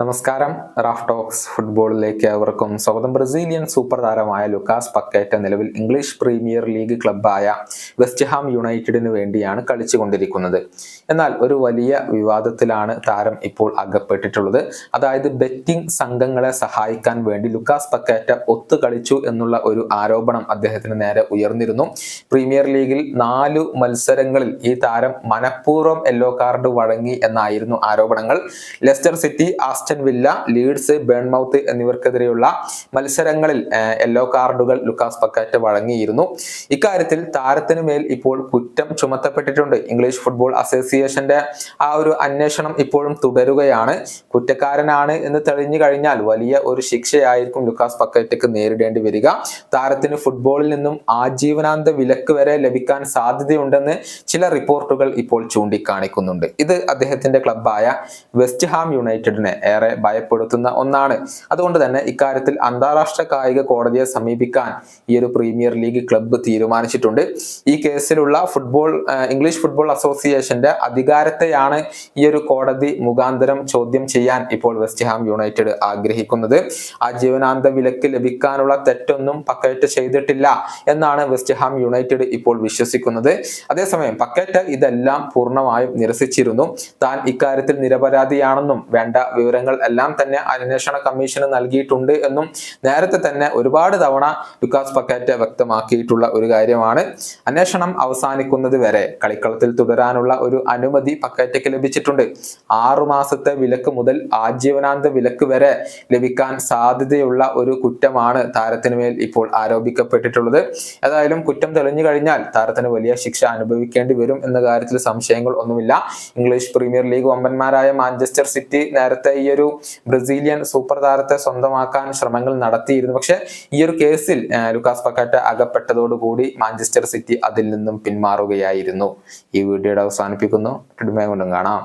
നമസ്കാരം. Raf talks ഫുട്ബോളിലേക്ക് അവർക്കും സ്വാഗതം. ബ്രസീലിയൻ സൂപ്പർ താരമായ ലുക്കാസ് പക്കേറ്റ നിലവിൽ ഇംഗ്ലീഷ് പ്രീമിയർ ലീഗ് ക്ലബ്ബായ വെസ്റ്റ്ഹാം യുണൈറ്റഡിന് വേണ്ടിയാണ് കളിച്ചുകൊണ്ടിരിക്കുന്നത്. എന്നാൽ ഒരു വലിയ വിവാദത്തിലാണ് താരം ഇപ്പോൾ അകപ്പെട്ടിട്ടുള്ളത്. അതായത് ബെറ്റിംഗ് സംഘങ്ങളെ സഹായിക്കാൻ വേണ്ടി ലുക്കാസ് പക്കേറ്റ ഒത്തു കളിച്ചു എന്നുള്ള ഒരു ആരോപണം അദ്ദേഹത്തിന് നേരെ ഉയർന്നിരുന്നു. പ്രീമിയർ ലീഗിൽ നാലു മത്സരങ്ങളിൽ ഈ താരം മനഃപൂർവം യെല്ലോ കാർഡ് വഴങ്ങി എന്നായിരുന്നു ആരോപണങ്ങൾ. Leicester City Aston Villa Leeds Bournemouth എന്നിവർക്കെതിരെയുള്ള മത്സരങ്ങളിൽ യെല്ലോ കാർഡുകൾ ലുക്കാസ് പക്കാറ്റ് വഴങ്ങിയിരുന്നു. ഇക്കാര്യത്തിൽ താരത്തിന് മേൽ ഇപ്പോൾ കുറ്റം ചുമത്തപ്പെട്ടിട്ടുണ്ട്. ഇംഗ്ലീഷ് ഫുട്ബോൾ അസോസിയേഷന്റെ ആ ഒരു അന്വേഷണം ഇപ്പോഴും തുടരുകയാണ്. കുറ്റക്കാരനാണ് എന്ന് തെളിഞ്ഞു കഴിഞ്ഞാൽ വലിയ ഒരു ശിക്ഷയായിരിക്കും ലുക്കാസ് പക്കറ്റക്ക് നേരിടേണ്ടി വരിക. താരത്തിന് ഫുട്ബോളിൽ നിന്നും ആജീവനാന്ത വിലക്ക് വരെ ലഭിക്കാൻ സാധ്യതയുണ്ടെന്ന് ചില റിപ്പോർട്ടുകൾ ഇപ്പോൾ ചൂണ്ടിക്കാണിക്കുന്നുണ്ട്. ഇത് അദ്ദേഹത്തിന്റെ ക്ലബായ വെസ്റ്റ് ഹാം യുണൈറ്റഡിനെ ഏറെ ഭയപ്പെടുത്തുന്ന ഒന്നാണ്. അതുകൊണ്ട് തന്നെ ഇക്കാര്യത്തിൽ അന്താരാഷ്ട്ര കായിക കോടതിയെ സമീപിക്കാൻ ഈ ഒരു പ്രീമിയർ ലീഗ് ക്ലബ്ബ് തീരുമാനിച്ചിട്ടുണ്ട്. ഈ കേസിലുള്ള ഫുട്ബോൾ ഇംഗ്ലീഷ് ഫുട്ബോൾ അസോസിയേഷന്റെ അധികാരത്തെയാണ് ഈ ഒരു കോടതി മുഖാന്തരം ചോദ്യം ചെയ്യാൻ ഇപ്പോൾ വെസ്റ്റ് ഹാം യുണൈറ്റഡ് ആഗ്രഹിക്കുന്നത്. ആ ജീവനാന്ത വിലക്ക് ലഭിക്കാനുള്ള തെറ്റൊന്നും പക്കേറ്റ് ചെയ്തിട്ടില്ല എന്നാണ് വെസ്റ്റ് ഹാം യുണൈറ്റഡ് ഇപ്പോൾ വിശ്വസിക്കുന്നത്. അതേസമയം പക്കേറ്റ് ഇതെല്ലാം പൂർണമായും നിരസിച്ചിരുന്നു. താൻ ഇക്കാര്യത്തിൽ നിരപരാധിയാണെന്നും വേണ്ട വിവരങ്ങൾ എല്ലാം തന്നെ അന്വേഷണ കമ്മീഷന് നൽകിയിട്ടുണ്ട് എന്നും നേരത്തെ തന്നെ ഒരുപാട് തവണ ലുക്കാസ് പക്കാറ്റ് വ്യക്തമാക്കിയിട്ടുള്ള ഒരു കാര്യമാണ്. അന്വേഷണം അവസാനിക്കുന്നത് വരെ കളിക്കളത്തിൽ തുടരാനുള്ള ഒരു അനുമതി പക്കാറ്റയ്ക്ക് ലഭിച്ചിട്ടുണ്ട്. ആറു മാസത്തെ വിലക്ക് മുതൽ ആജീവനാന്ത വിലക്ക് വരെ ലഭിക്കാൻ സാധ്യതയുള്ള ഒരു കുറ്റമാണ് താരത്തിന് മേൽ ഇപ്പോൾ ആരോപിക്കപ്പെട്ടിട്ടുള്ളത്. ഏതായാലും കുറ്റം തെളിഞ്ഞു കഴിഞ്ഞാൽ താരത്തിന് വലിയ ശിക്ഷ അനുഭവിക്കേണ്ടി വരും എന്ന കാര്യത്തിൽ സംശയങ്ങൾ ഒന്നുമില്ല. ഇംഗ്ലീഷ് പ്രീമിയർ ലീഗ് വമ്പന്മാരായ മാഞ്ചസ്റ്റർ സിറ്റി നേരത്തെ ഈ ഒരു ബ്രസീലിയൻ സൂപ്പർ താരത്തെ സ്വന്തമാക്കാൻ ശ്രമങ്ങൾ നടത്തിയിരുന്നു. പക്ഷെ ഈ ഒരു കേസിൽ ലുക്കാസ് പക്കാറ്റ അകപ്പെട്ടതോടുകൂടി മാഞ്ചസ്റ്റർ സിറ്റി അതിൽ നിന്നും പിന്മാറുകയായിരുന്നു. ഈ വീഡിയോയുടെ അവസാനിപ്പിക്കുന്നു. കൊണ്ടും കാണാം.